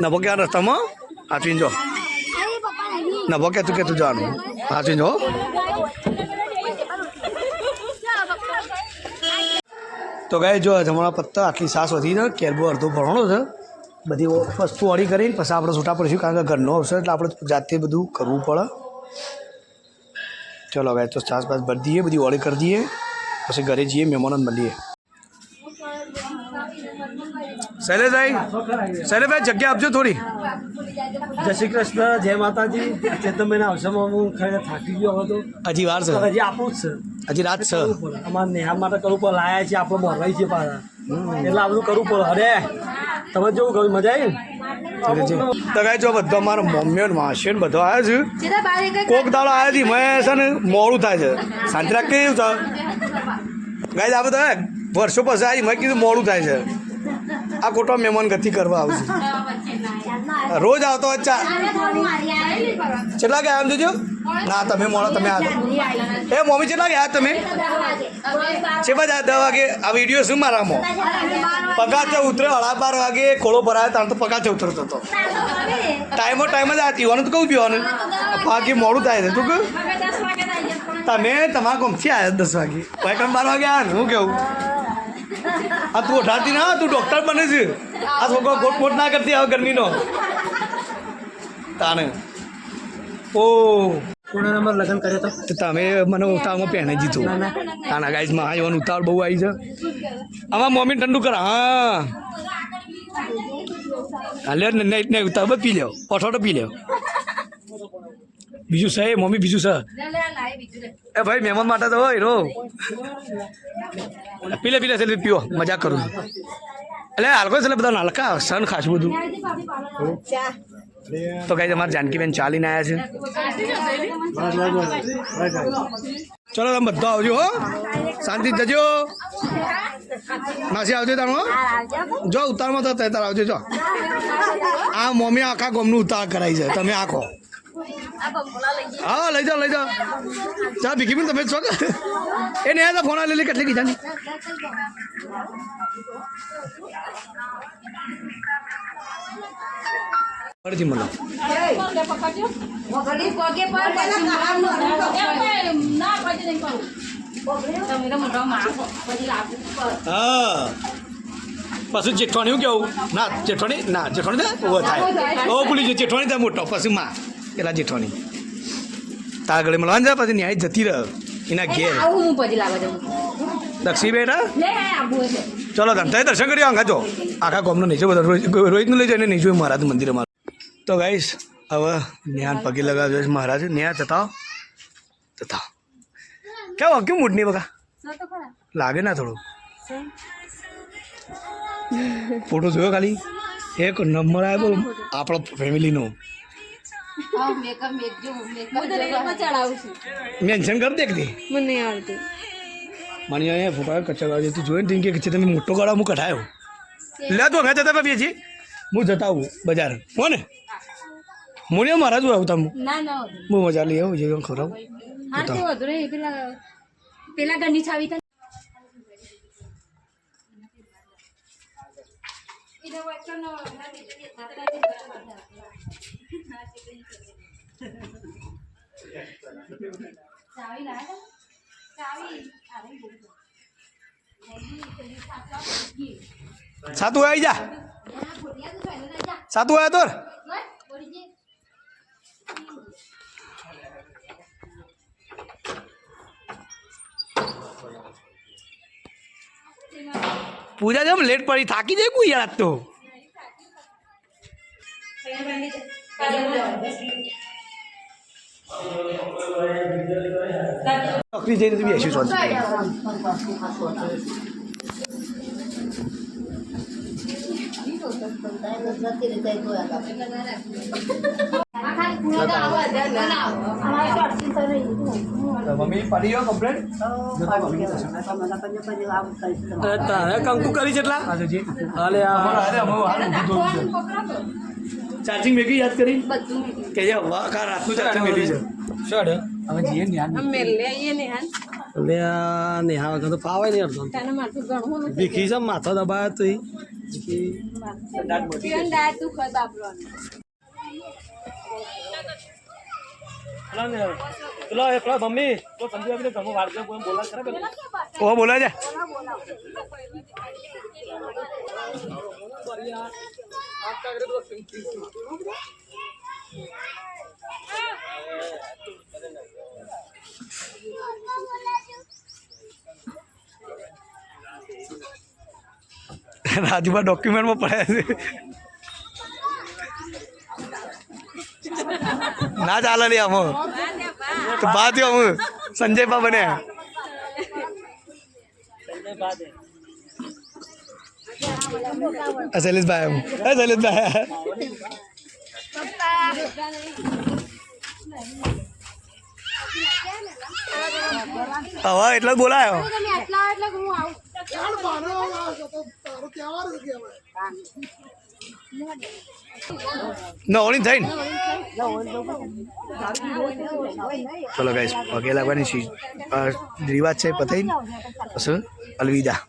નભો ક્યાં રસ્તામાં હાચવીને જો નભો કે તું કે તું જવાનું હાચવીને જો તો ગાય જો જમણા પત્તા આટલી સાસ વધી છે કેરબો અડધો ભરણો છે બધી વસ્તુ ઓળી કરીને પછી આપણે છૂટા પડીશું કારણ કે ઘરનો અવસર એટલે આપણે જાતે બધું કરવું પડે ચલો ગાય તો છાસ બાસ ભરી દઈએ બધી ઓળી કરી દઈએ પછી ઘરે જઈએ મહેમાનોને મળીએ શૈલેષભાઈ? શૈલેષભાઈ જગ્યા આપજો થોડી. જય શ્રી કૃષ્ણ જય માતાજી. ચેતનભાઈના અવસરમાં હું ખરેખર થાકી ગયો હતો. હજી વાર છે. હજી આપણું જ છે. હજી રાત છે. અમારે નેહા માટે કરવું પડે લાયા છે આપણે મોરવાઈ છે પાછા. એટલે આ બધું કરવું પડે અરે તમે જોવું કહ્યું મજા આવી તો ગાય જો બધો મારા મમ્મીઓ ને માસીઓ ને બધો આવ્યો છે. કોક દાડો આવ્યો છે મેં છે ને મોડું થાય છે. સાંજરા કેવું છે ગાય બધા વર્ષો પછી આવી મેં કીધું મોડું થાય છે. આ ખોટો મહેમાન ગતિ કરવા આવશે. રોજ આવતો હોય ચા. કેટલા ગયા આમ જોજો ના, તમે મોડો, તમે આ એ મમ્મી, કેટલા ગયા તમે? છે બધા દસ વાગે. આ વીડિયો શું મારામાં પગાર તો ઉતરે અઢા બાર વાગે ખોળો ભરાયો ત્યાં તો પગાર ઉતરતો હતો. ટાઈમો ટાઈમ જ આ પીવાનું તો કહું પીવાનું બાકી મોડું થાય છે. તું કહ્યું તમે તમારા ગમથી આવ્યા દસ વાગે. વાયકમ બાર વાગે આવ્યા હું કેવું? આ તું અઢારથી ના તું ડૉક્ટર બને છે. આ છોકરો ગોટ મોટ ના કરતી આવે ગરમીનો. તાને. ઓ. કોના નંબર લગ્ન કર્યો તો તમે મને ઉતાવળમાં પહેરાઈ તાના ગાઈઝમાં આવ્યો ઉતાવળ બહુ આવી છે. આમાં મમ્મી ઠંડુ કર. હા. હાલે ને નહીં નહીં ઉતાવળ પી લ્યો. પઠોટો પી લ્યો. બીજું છે મમ્મી બીજું છે. એ ભાઈ મહેમાન માટે તો હોય રો. પીલે પીલે છે પીઓ મજા કરું એટલે હાલકો છે એટલે બધા નાલકા સન ખાસ બધું. તો કઈ તમારે જાનકીબેન ચાલીને આવ્યા છે. ચલો તમે બધા આવજો હો. શાંતિ જજો. માસી આવજો તારો જો ઉતારમાં તો તાર આવજો, જો. આ મમ્મી આખા ગોમનું ઉતાર કરાવી છે. તમે આખો. હા, લઈ જાઓ લઈ જાઓ ચા ભીખી પણ તમે છો કે એને આ તો લઈ લે, કેટલી કીધા ની? પડતી મને હા. પછી જેઠવાણી કેવું? ના, જેઠવાણી ના, જેઠવાણી થાય. ઓ ભૂલી જાય જેઠવાણી થાય મોટો, પછી માં. પેલા જેઠવાની તારા ગળે મળવાનું જા પછી ન્યાય જતી રહ. એના ઘેર. દક્ષી બેટા? ચલો તમે દર્શન કરી આંગા જો. આખા ગામનો નહીં બધા રોહિતનું લઈ જઈને નહીં જોયું મહારાજ મંદિર અમારું. તો ગાઈશ હવે ન્યાન પગે લગાવ્યો છે મહારાજ. ન્યા તથા તથા કેવો કેમ મૂડ નહીં બકા? લાગે ના થોડું. ફોટો જોયો ખાલી? એક નંબર આવ્યો બોલો આપણો ફેમિલીનો મેન્શન કરી દે કે મને આવડતું. મને અહીંયા ફોટા કચ્ચા તું જોઈને ટીંકે કે તમે મોટો ગાળા હું કઢાયો લે તો હવે જતા પીએ છીએ હું જતા આવું બજાર. હો ને? હું ને મારા જ આવું તમે ના ના બહુ મજા લઈ આવું જે ખરાબ હા તે વધુ રે ઘરની સાતું આવી જા. સાતું આવ્યા તો પૂજા જેમ લેટ પડી થાકી જાય કોઈ યાર તો. નોકરી જઈને તો બેસ્યું શાંતિ મમ્મી પડી ગયો કમ્પ્લેટ તારે કંકુ કરી જેટલા હાલે ચાર્જિંગ મેગી યાદ કરી કે જે હવા કા રાતનું ચાર્જિંગ મેલી છે શડ હવે જીએ નિહાન અમે લે આઈએ નિહાન લે આ વગર તો ફાવાય નહીં અડધો તને માથું ઘણું ભીખી છે માથો દબાય તો ઈ. જીવન દાળ તું એ પેલો મમ્મી બોલે છે રાજુભા ડોક્યુમેન્ટમાં પડ્યા છે. ના ચાલે નહીં આમ. તો બાદ હું સંજયભા બન્યા. સંજય શૈલેષભાઈ હું એ શૈલેષભાઈ હવે એટલે બોલાયો? આવું? નવણી થઈને ચલો ગાઈશ પગે લાગવાની સી રિવાજ છે પતાઈ પછી અલવિદા.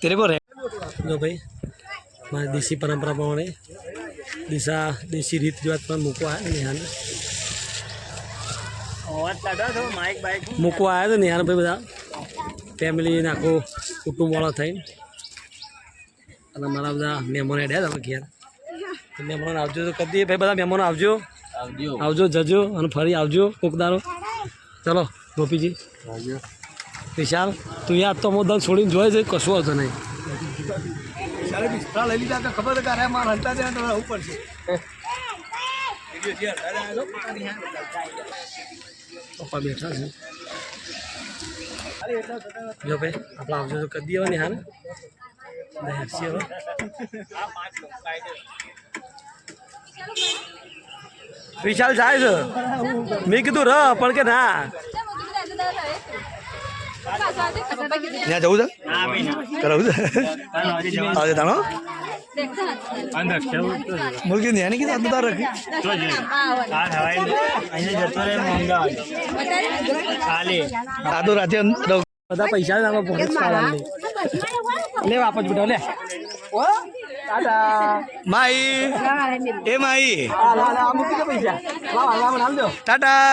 તેરે કો રે જો ભાઈ મારી દેશી પરંપરા પ્રમાણે દિશા દેશી રીત રિવાજ પણ મૂકવા આવ્યા નેહાને મૂકવા આવ્યા તો નેહાન ભાઈ બધા ફેમિલી આખું કુટુંબવાળા થઈને. અને મારા બધા મહેમાનો એડ્યા તમે ઘેર. મહેમાનો આવજો તો દઈએ ભાઈ બધા મહેમાનો આવજો. આવજો. જજો અને ફરી આવજો કોકદારો ચલો ગોપીજી. વિશાલ તું યાદ તો મોદલ છોડીને જોઈ છે કશું આવતો નહીં. લઈ લીધા કે ખબર કરે માર હલતા જાય તો રહેવું પડશે પપ્પા બેઠા છે. જો ભાઈ, આપણે આવજો તો કરી દેવા ને હા ને હેરસી હવે વિશાલ જાય છે. મેં કીધું ર, પણ કે ના. ત્યાં જવું છે? કરાવું છે? આજે તાણો? મુર્ગી ને એની કીધું અંદર રાખી. આ તો રાતે બધા પૈસા આમાં પહોંચ લે વાપસ બેઠો લે. માઈ એ માઈ આ લા લા મૂકી દે પૈસા. લાવ લાવ લાવ દો. ટાટા.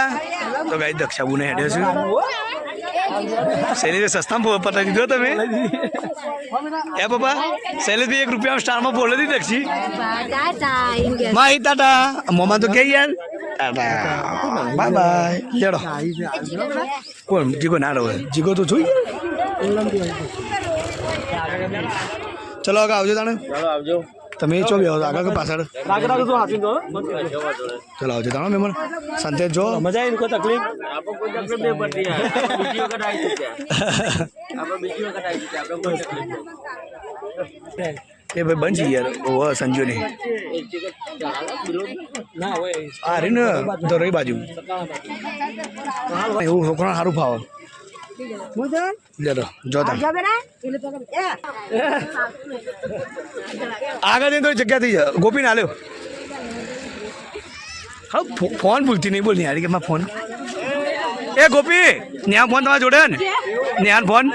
તો ગાઈ દક્ષાબુને હેડ્યો છું. શૈલેષ સસ્તામાં પતાવી દીધો તમે? એ પપ્પા શૈલેષભાઈ એક રૂપિયા સ્ટારમાં બોલે દી દક્ષી માઈ ટાટા. મોમાં તો કે યાર? ટાટા. બાય બાય લેડો કોણ? જીગો ના રહો જીગો તો જોઈ ચલો આગળ આવજો તાણે. આવજો. તમે ચો બે આગળ કે પાછળ. રાગ રાગ તો હાથી દો આવજો તાણે સંતે જો મજા આવી કોઈ તકલીફ? આપણે કોઈ તકલીફ નહીં પડતી બીજી વખત આવી ચૂક્યા આપણે બીજી વખત આવી ચૂક્યા આપણે કોઈ તકલીફ એ ભાઈ બંધ છે યાર ઓ સંજુ ને ના હોય. આ ને દરોઈ બાજુ. એવું છોકરા સારું ફાવે. જો આગળ જઈને તો જગ્યા થઈ જાય ગોપી ના લ્યો હા ફોન ભૂલતી નહીં બોલ યાર કે મારા ફોન એ ગોપી ન્યા ફોન તમારા જોડે ને ન્યા ફોન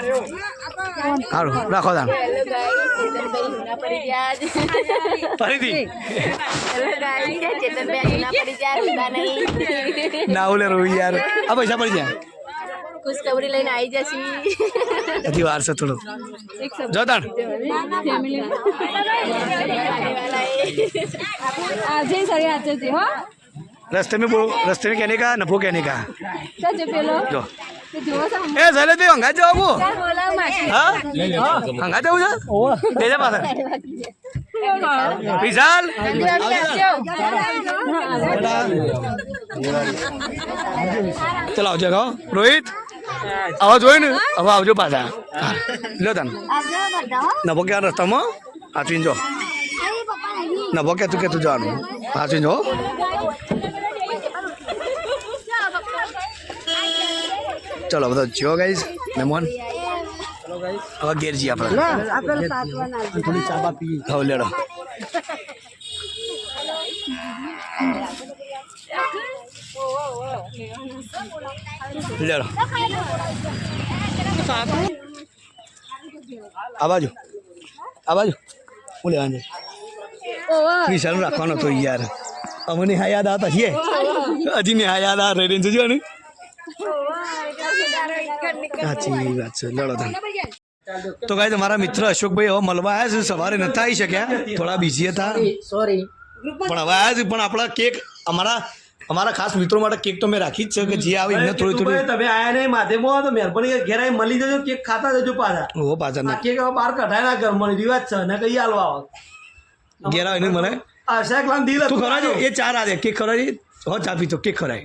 સારું રાખો તાર ફરીથી ના ઓલે રોઈ યાર આ પૈસા પડી જાય ખુશખબરી લઈને આવી જશે. હજી વાર છે થોડું જોતાણ આજે સરી આજે છે હો. રસ્તે મેં બો રસ્તે મેં કહેને કા નફો કહેને કા. સજે પેલો? જો. એ ચાલે તે હંગા જવા બો હા? હંગા જવું છે? ઓવા તેજા પાસે વિશાલ? ચલાવજો રોહિત? આવો જોયું ને? હવે આવજો પાછા. લો તને. નભો ક્યાં રસ્તામાં? હાચવીને જો. નભો કે તું કે તું જવાનું. હાચવીને જો. ચલો બધો જો ગાઈઝ મહેમાન હવે ઘેર જઈએ આપણે. હવે લેડો. લેડો આ બાજુ. આ બાજુ. હું લેવાનું વિશાલ રાખવાનો હતો યાર. અમને હા યાદ આવતા છીએ. હજી મેં હા યાદ આ રહી જોજો ને સાચી વાત છે. લડો તમે તો ગાય મારા મિત્ર અશોકભાઈ હવે મળવા આવ્યા છે. સવારે નતા આવી શક્યા. થોડા બિઝી હતા. સોરી પણ હવે આવ્યા છે. પણ આપણા કેક અમારા અમારા ખાસ મિત્રો માટે કેક તો મેં રાખી જ છે કે જે આવે એમને થોડી થોડી તમે આયા નહીં માધેમાં તો મહેરબાની ઘેર આવી મળી જજો કેક ખાતા જજો પાછા. ઓ પાછા ના. કેક હવે બહાર કઢાય ના મળી રિવાજ છે ને કઈ હાલવા આવો. ઘેર આવીને મને આ શાકલાન દિલ તું ખરા એ ચાર આજે કેક ખરા છે હો ચા પીતો કેક ખરાય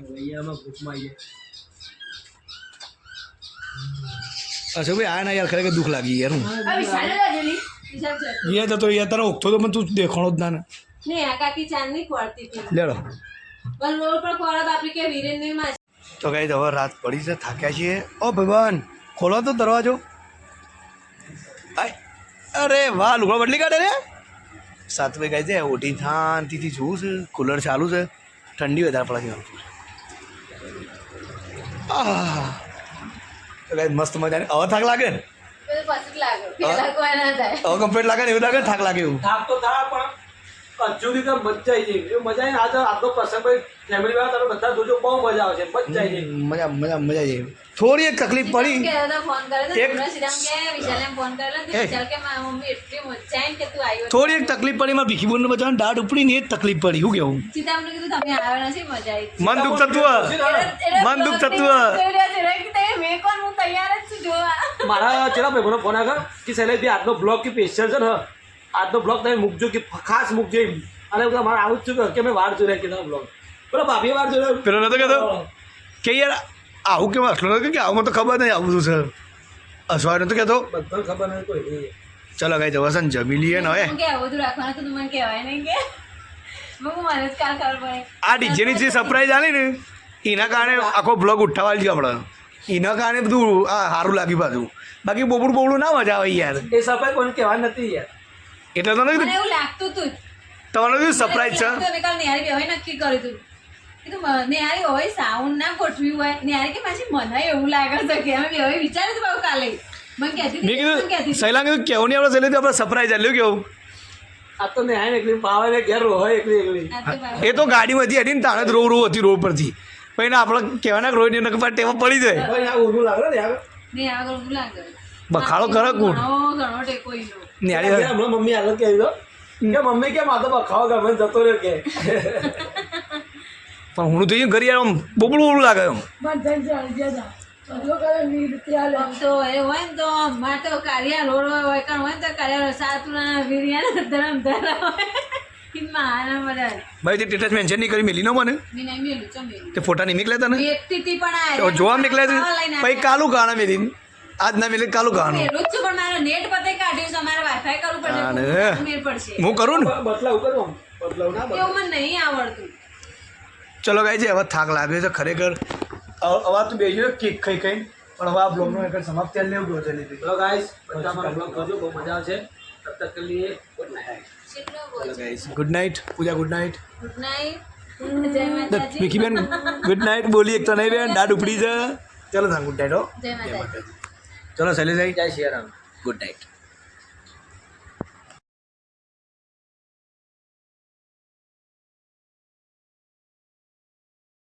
ભાઈ આ ના યાર ખરેખર દુઃખ લાગી યાર હું. યાર જતો યાર તારો ઓખતો તો પણ તું દેખાણો જ ના ને. ને આ કાકી ચાંદની ખોળતી હતી. લેડો. પણ રોડ પર ખોરા બાપી કે વિરેન્દ્રમાં તો કઈ હવે રાત પડી છે થાક્યા છીએ. ઓ ભગવાન ખોલો તો દરવાજો. અરે વાહ લુગડો બદલી કાઢે રે. સાત વાગે છે ઓઢી શાંતિથી જોઉં છે કુલર ચાલુ છે. ઠંડી વધારે પડે છે આહ. તો કઈ મસ્ત મજાની હવે થાક લાગે ને? હવે? કમ્પ્લીટ લાગે ને? એવું લાગે થાક લાગે એવું? થાક તો થાક પણ હજુ તો મજા આવી જાય. એ મજા આવીને આજે આજનો પ્રસંગ ભાઈ ફેમિલી વાળા તમે બધા જોજો બહુ મજા આવશે મજા આવી જાય. મજા મજા મજા આવી થોડી એક તકલીફ પડી. કે તો ફોન કર્યો તો એક- શ્રીરામ કે વિશાલે ફોન કરેલો તો વિશાલ કે મારી મમ્મી એટલી મજા આવીને કે તું આવ્યો થોડી એક તકલીફ પડી મારા ભીખીબોનને બચાવવાની દાઢ ઉપડી ને એ તકલીફ પડી શું કેવું? સીતા કીધું તમે આવ્યો નથી મજા આવી મન દુઃખ થતું હોય. મન દુઃખ થતું હોય. મેં કોણ? હું તૈયાર જ છું જોવા. મારા ચેલા ભાઈ ફોન આગળ કે શૈલેષભાઈ આજનો બ્લોગ કે સ્પેશિયલ છે ને આજનો બ્લોગ તમે મૂકજો કે ખાસ મૂકજો એમ. અને બધા મારે આવું જ છું કે મેં વાર જોઈ રહ્યા કે બ્લોગ પેલો ભાભી વાર જોઈ રહ્યો. પેલો નતો કહેતો? કે યાર આવું કેમ આટલું નથી કે આવું તો ખબર નહીં આવું છે. અસવાય નતો કહેતો? બધાને ખબર નહીં કોઈ ચલો કઈ જવા ને જમી લઈએ ને હવે. હું કે આવું બધું રાખવાનું તો તું મને કહેવાય નહીં કે. હું મને જ કાલ ખબર પડે. આ ડીજેની જે સરપ્રાઈઝ આલી ને એના કારણે આખો બ્લોગ ઉઠાવા લીધો આપણે એના કારણે બધું આ સારું લાગ્યું પાછું. બાકી બોબડું બોબડું ના મજા આવે યાર. એ સફાઈ કોઈ કહેવા નથી યાર. એટલે તો નથી એવું લાગતું હતું તમારે કીધું સરપ્રાઈઝ છે મને કાલ નિહારી હોય નક્કી કર્યું હતું કીધું મ- હોય સાઉન્ડ ના ગોઠવ્યું હોય. નિહારી કે પાછી મને એવું લાગે છે કે અમે હવે વિચાર્યું હતું કાલે. મને મેં કીધું સહેલા કીધું કેવું નહીં આપણે સહેલી આપણે સરપ્રાઈઝ આલ્યું કેવું? આ તો ને આવીને એકલી પાવે ને ઘેર હોય એકલી એકલી. આ તો બાબુ. એ તો ગાડીમાંથી હટીને તાણે જ રોવ રોવ હતી રોડ પરથી. પછી આપણે કહેવાના કે રોહિણી નકર ટેવા પડી જાય. ને ને બખાડો કરે કોણ? ઘણો ઘણો ટેકો ઈનો. હમણાં મમ્મી હાલત કહી દો કે મમ્મી કેમ આ તો બખાવો ગમે જતો રહ્યો કે? પણ હું તો ઘરે આમ બબડું બબડું લાગે એમ. તો. એ હોય ને તો તો કાળિયા રોડ હોય હોય હોય ને તો કાળિયા સાતુના વીરિયા ધરમ ધરા હોય. ઈમાં આના બધા ભાઈ તે સ્ટેટસ મેન્શન નહીં કરી મેલી ન? મને મેં નહીં મેલું ચો મેલું તે ફોટા નહીં નીકળ્યા તને વેચતી હતી પણ આ તો જોવા લઈને પછી કાલું ગાણા મેલી આજ ના મેલી કાલું ગાણું મેલું જ છું પણ મારો નેટ પતે કાઢ્યું અમારે વાઈફાઈ કરવું પડશે મેળ પડશે. હું કરું ને? બદલાવ કરો. બદલાવ ના એવું મને નહીં આવડતું. ચલો ગાય છે હવે થાક લાગે છે ખરેખર. હવે તો બેસી કેક ખાઈ ખાઈ પણ હવે આ બ્લોગનો એક સમાપ્ત કરી લેવું ગયો લીધી. ચલો ગાઈસ બધા મારો બ્લોગ જોજો બહુ મજા આવશે. તબ તક કે લીએ good night good night Puja good night good night જય માતાજી. ભીખીબેન ગુડ નાઇટ બોલી એક તો નહીં બેન દાઢ ઉપડી છે. ચલો સાંગ ગુડ નાઇટ હો. જય માતાજી. ચલો શૈલેષભાઈ. જય શ્રી રામ ગુડ નાઇટ